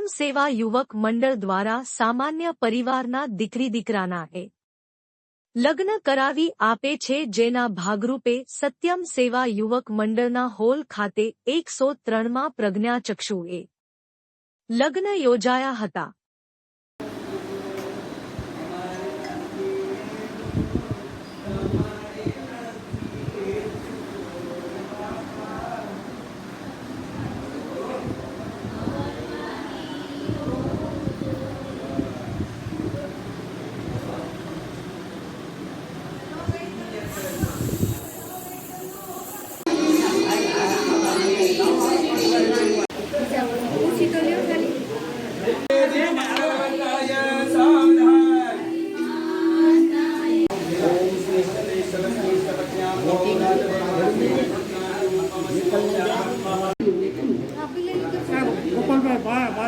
સત્યમ સેવા યુવક મંડળ દ્વારા સામાન્ય પરિવારના દીકરી દીકરાના એ લગ્ન કરાવી આપે છે જેના ભાગરૂપે સત્યમ સેવા યુવક મંડળના હોલ ખાતે એકસો ત્રણમાં પ્રજ્ઞાચક્ષુએ લગ્ન યોજાયા હતા.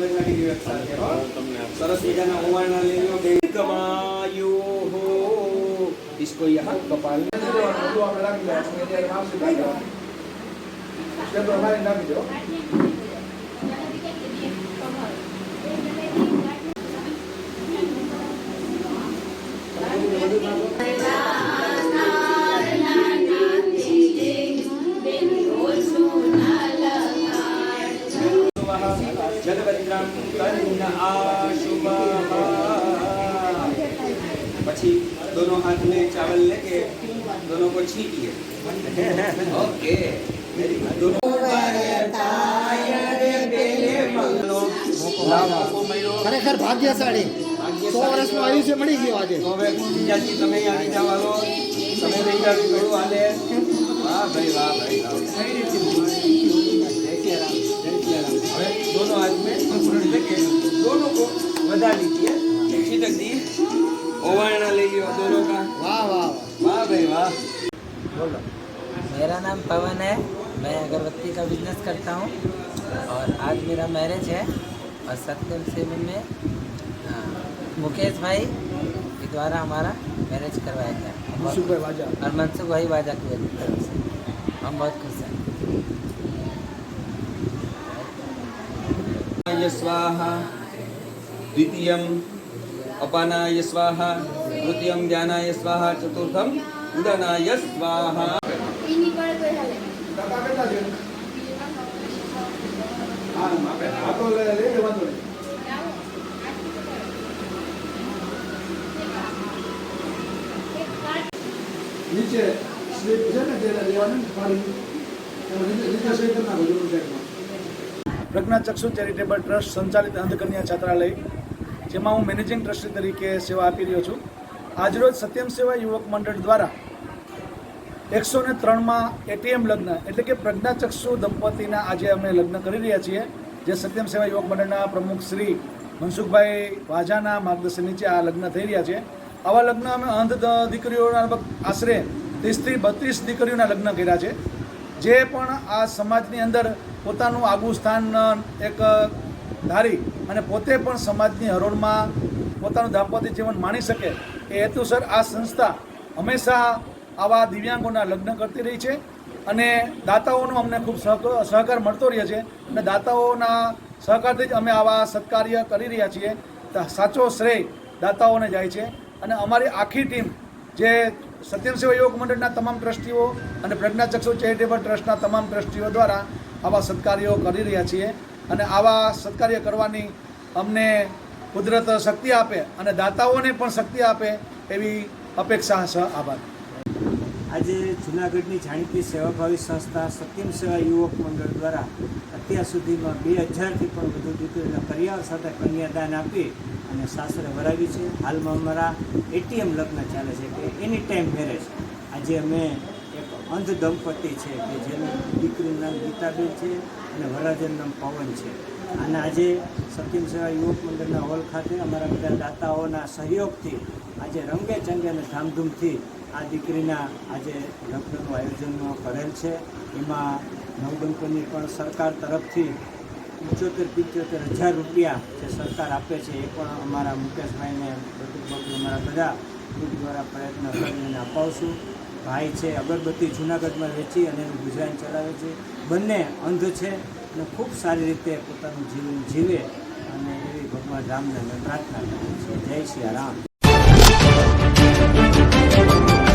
બધાની વ્યવસ્થા કરો સરસ મજાના ઓવારણા લઈ લો બે કમાયો इसको यहाँ कपाल જગવદ્રામ दोनों हाथ में चावल लेके दोनों को छीटिए ओके वेरी गुड दोनों ખરેખર ભાગ્યશાળી સો વર્ષનું આયુષ્ય મળી ગયું આજે તો હવે બીજાજી તમે આવી જાવ હાલો તમે રહી જાવ થોડું હાલે વાહ ભાઈ વાહ ભાઈ વાહ હવે दोनों हाथ में अंकुरण लेके दोनों को बधा लीजिए छिटक बोलो। मेरा नाम पवन है। मैं अगरबत्ती का बिज़नेस करता हूँ। और आज मेरा मैरिज है। और सत्यम सेवन में हाँ, मुकेश भाई के द्वारा हमारा मैरिज करवाया गया। और मनसुख भाई वाजा की तरफ़ से। हम बहुत खुश हैं। स्वाहा द्वितीयम अपानाय स्वाहा तृतीय ज्ञानाय स्वाहा चतुर्थम ઉદનાય સ્વાહા નીચે સ્લીપ છે ને તેને લેવાનું પ્રજ્ઞા ચક્ષુ ચેરિટેબલ ટ્રસ્ટ સંચાલિત અંધકન્યા છાત્રાલય, જેમાં હું મેનેજિંગ ટ્રસ્ટી તરીકે સેવા આપી રહ્યો છું. આજરોજ સત્યમ સેવા યુવક મંડળ દ્વારા એકસો ને ત્રણમાં એટીએમ લગ્ન, એટલે કે પ્રજ્ઞાચક્ષુ દંપતીના આજે અમે લગ્ન કરી રહ્યા છીએ, જે સત્યમ સેવા યુવક મંડળના પ્રમુખ શ્રી મનસુખભાઈ વાજાના માર્ગદર્શન નીચે આ લગ્ન થઈ રહ્યા છે. આવા લગ્ન અમે અંધ દીકરીઓના આશરે ત્રીસથી બત્રીસ દીકરીઓના લગ્ન કર્યા છે. જે પણ આ સમાજની અંદર પોતાનું આગવું સ્થાન, એક ધારી અને પોતે પણ સમાજની હરોળમાં પોતાનું દાંપત્ય જીવન માણી શકે, એ હેતુસર આ સંસ્થા હંમેશા આવા દિવ્યાંગોના લગ્ન કરતી રહી છે અને દાતાઓનો અમને ખૂબ સહક- સહકાર મળતો રહે છે અને દાતાઓના સહકારથી જ અમે આવા સત્કાર્ય કરી રહ્યા છીએ. સાચો શ્રેય દાતાઓને જાય છે અને અમારી આખી ટીમ જે સત્યમ સેવા યોગ મંડળના તમામ ટ્રસ્ટીઓ અને પ્રજ્ઞાચક્ષુ ચેરિટેબલ ટ્રસ્ટના તમામ ટ્રસ્ટીઓ દ્વારા આવા સત્કાર્યો કરી રહ્યા છીએ અને આવા સત્કાર્ય કરવાની અમને કુદરત શક્તિ આપે અને દાતાઓને પણ શક્તિ આપે એવી અપેક્ષા સહ આભાર. આજે જૂનાગઢની જાણીતી સેવાભાવી સંસ્થા સત્યમ સેવા યુવક મંડળ દ્વારા અત્યાર સુધીમાં બે હજારથી પણ વધુ દીકરીઓના પરિવાર સાથે કન્યાદાન આપી અને સાસરે વરાવી છે. હાલમાં અમારા એટીએમ લગ્ન ચાલે છે કે એની ટાઈમ મેરેજ. આજે અમે એક અંધ દંપતી છે કે જેનું દીકરીનું નામ ગીતાબેન છે અને વરાજન નામ પવન છે. અને આજે સત્યમ સેવા યુવક મંડળના હોલ ખાતે અમારા બધા દાતાઓના સહયોગથી આજે રંગે ચંગે અને ધામધૂમથી આ દીકરીના આજે લગ્નનું આયોજન કરેલ છે. એમાં નવદંપની પણ સરકાર તરફથી પંચોતેર પંચોતેર હજાર રૂપિયા જે સરકાર આપે છે એ પણ અમારા મુકેશભાઈને, બધું બધું અમારા બધા ગ્રુપ દ્વારા પ્રયત્ન કરીને અપાવશું. ભાઈ છે, અગરબત્તી જૂનાગઢમાં વેચી અને એનું ગુજરાન ચલાવે છે. બંને અંધ છે અને ખૂબ સારી રીતે પોતાનું જીવન જીવે અને એવી ભગવાન રામને અમે પ્રાર્થના કરીએ છીએ જય શ્રી રામ. Thank you.